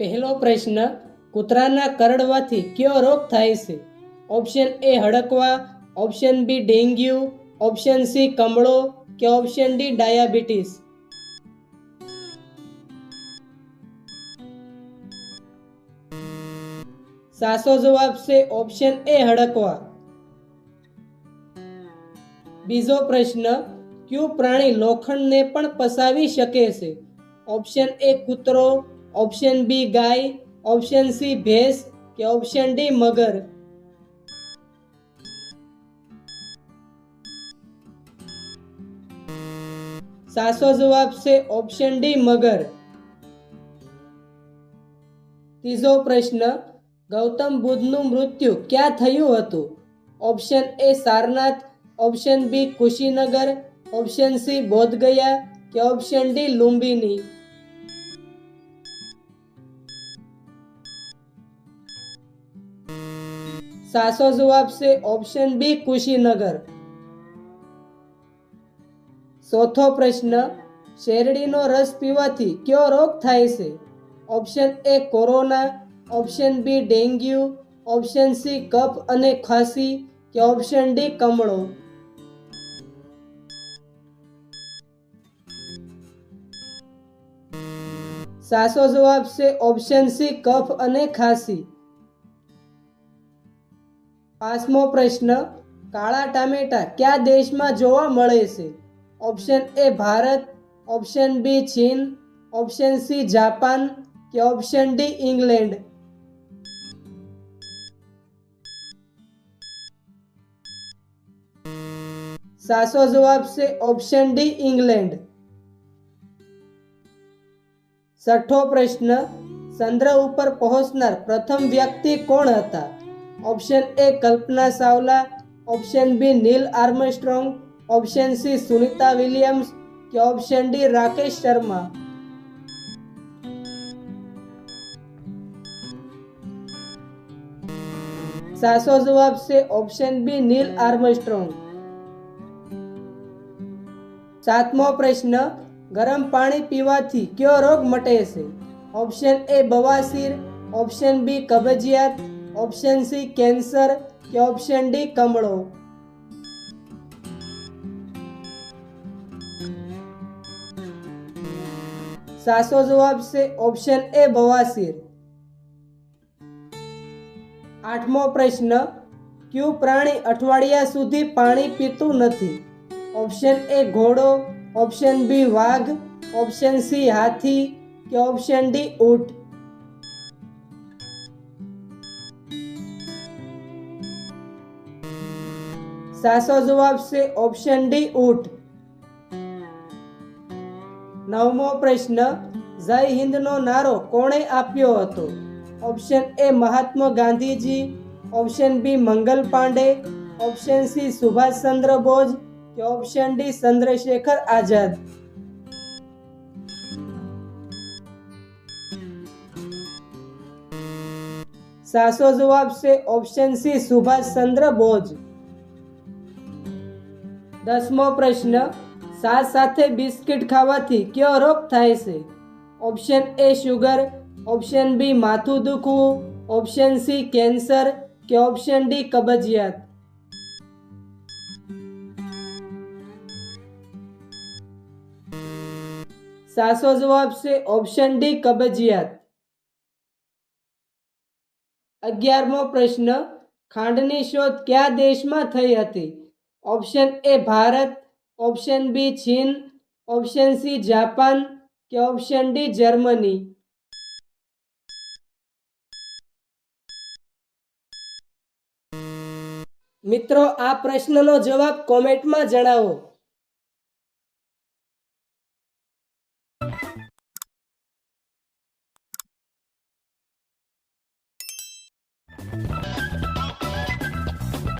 પહેલો પ્રશ્ન કૂતરાના કરડવાથી કયો રોગ થાય છે option A હડકવા option B dengue option C કમળો કે ઓપ્શન ડી ડાયાબિટીસ સાચો જવાબ છે ઓપ્શન એ હડકવા બીજો પ્રશ્ન કયું પ્રાણી લોખંડને પણ પસાવી શકે છે ઓપ્શન એ કૂતરો ઓપ્શન બી ગાય ઓપ્શન સી ભેંસ કે ઓપ્શન ડી મગર સાચો જવાબ છે ઓપ્શન ડી મગર ત્રીજો પ્રશ્ન ગૌતમ બુદ્ધનું મૃત્યુ ક્યાં થયું હતું option A Sarnath option B Kushinagar option C Bodhgaya કે ઓપ્શન ડી લુંબિની સાચો જવાબ છે ઓપ્શન બી કુશીનગર. ચોથો પ્રશ્ન, શેરડીનો રસ પીવાથી કયો રોગ થાય છે? Option A corona. Option B dengue. Option C કફ અને ખાંસી. કે ઓપ્શન ડી કમળો. સાચો જવાબ છે ઓપ્શન સી કફ અને ખાંસી. પાંચમો પ્રશ્ન, કાળા ટામેટા કયા દેશમાં જોવા મળે છે? Option A Bharat, option B ચીન, ઓપ્શન સી જાપાન કે ઓપ્શન ડી ઇંગ્લેન્ડ. સાચો જવાબ છે ઓપ્શન ડી ઇંગ્લેન્ડ. છઠ્ઠો પ્રશ્ન, ચંદ્ર ઉપર પહોંચનાર પ્રથમ વ્યક્તિ કોણ હતા? option A Kalpana Chawla option B Neil Armstrong option C Sunita Williams કે ઓપ્શન ડી રાકેશ શર્મા સાચો જવાબ છે ઓપ્શન બી નીલ આર્મસ્ટ્રોંગ સાતમો પ્રશ્ન ગરમ પાણી પીવાથી કયો રોગ મટે છે ઓપ્શન એ બવાસીર ઓપ્શન બી કબજિયાત ઓપ્શન સી કેન્સર કે ઓપ્શન ડી કમળો સાચો જવાબ છે ઓપ્શન એ બવાસીર આઠમો પ્રશ્ન કયું પ્રાણી અઠવાડિયા સુધી પાણી પીતું નથી ઓપ્શન એ ઘોડો ઓપ્શન બી વાઘ ઓપ્શન સી હાથી કે ઓપ્શન ડી ઊંટ સાચો જવાબ છે ઓપ્શન ડી ઊંટ. નવમો પ્રશ્ન, જય હિન્દનો નારો કોણે આપ્યો હતો? Option A Mahatma Gandhiji. Option B Mangal Pandey. Option C Subhashchandra Bose. કે ઓપ્શન ડી ચંદ્રશેખર આઝાદ? સાચો જવાબ છે ઓપ્શન સી સુભાષચંદ્ર બોઝ. દસમો પ્રશ્ન સાસ સાથે બિસ્કિટ ખાવાથી કયો રોગ થાય છે? Option A sugar, option B માથું દુખવું, ઓપ્શન સી કેન્સર કે ઓપ્શન ડી કબજિયાત. સાચો જવાબ છે ઓપ્શન ડી કબજિયાત. અગિયારમો પ્રશ્ન, ખાંડની શોધ કયા દેશમાં થઈ હતી? Option A Bharat option B ચીન ઓપ્શન સી જાપાન કે ઓપ્શન ડી જર્મની મિત્રો, આ પ્રશ્નનો જવાબ કોમેન્ટમાં જણાવો.